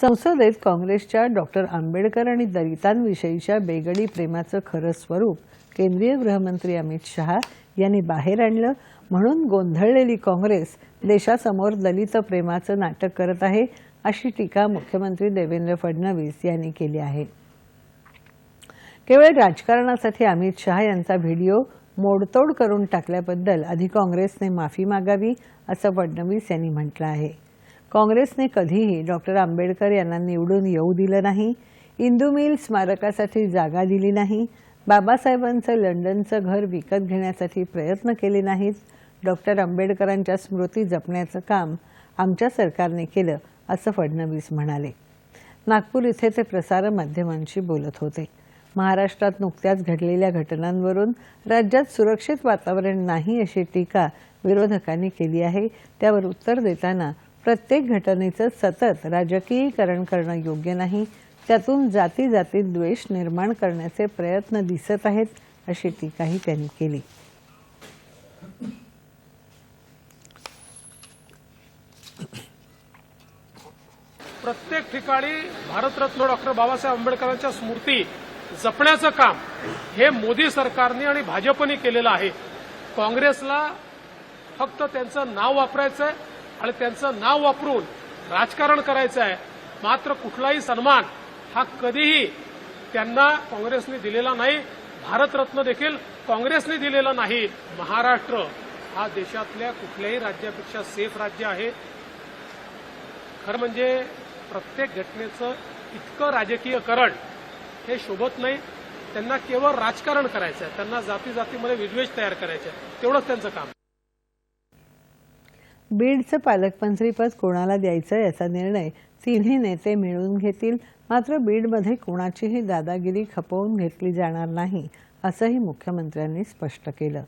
संसदेत काँग्रेसच्या डॉक्टर आंबेडकर आणि दलितांविषयीच्या बेगडी प्रेमाचं खरं स्वरूप केंद्रीय गृहमंत्री अमित शहा यांनी बाहेर आणलं. म्हणून गोंधळलेली काँग्रेस देशासमोर दलित प्रेमाचं नाटक करत आहे अशी टीका मुख्यमंत्री देवेंद्र फडणवीस यांनी केली आहे. केवळ राजकारणासाठी अमित शहा यांचा व्हिडिओ मोडतोड करून टाकल्याबद्दल आधी काँग्रेसने माफी मागावी असं फडणवीस यांनी म्हटलं आहे. काँग्रेसने कधीही डॉक्टर आंबेडकर यांना निवडून येऊ दिलं नाही इंदू मिल स्मारकासाठी जागा दिली नाही बाबासाहेबांचं लंडनचं घर विकत घेण्यासाठी प्रयत्न केले नाहीत डॉक्टर आंबेडकरांच्या स्मृती जपण्याचं काम आमच्या सरकारने केलं असं फडणवीस म्हणाले. नागपूर इथे ते प्रसार माध्यमांशी बोलत होते. महाराष्ट्रात नुकत्याच घडलेल्या घटनांवरून राज्यात सुरक्षित वातावरण नाही अशी टीका विरोधकांनी केली आहे त्यावर उत्तर देताना प्रत्येक घटनेचं सतत राजकीयीकरण करणं योग्य नाही. त्यातून जाती जातीत द्वेष निर्माण करण्याचे प्रयत्न दिसत आहेत अशी टीकाही त्यांनी केली. प्रत्येक ठिकाणी भारतरत्न डॉक्टर बाबासाहेब आंबेडकरांच्या स्मृती जपण्याचं काम हे मोदी सरकारने आणि भाजपने केलेलं आहे. काँग्रेसला फक्त त्यांचं नाव वापरायचं आहे आणि त्यांचं नाव वापरून राजकारण करायचं आहे. मात्र कुठलाही सन्मान हा कधीही त्यांना काँग्रेसने दिलेला नाही. भारतरत्न देखील काँग्रेसने दिलेला नाही. महाराष्ट्र हा देशातल्या कुठल्याही राज्यापेक्षा सेफ राज्य आहे. खरं म्हणजे प्रत्येक घटनेचं इतकं राजकीयकरण हे शोभत नाही. त्यांना केवळ राजकारण करायचं आहे. त्यांना जाती जातीमध्ये विद्वेष तयार करायचे आहे. तेवढंच त्यांचं काम बीडचं पालकमंत्रीपद कोणाला द्यायचं याचा निर्णय तिन्ही नेते मिळून घेतील. मात्र बीडमध्ये कोणाचीही दादागिरी खपवून घेतली जाणार नाही असंही मुख्यमंत्र्यांनी स्पष्ट केलं.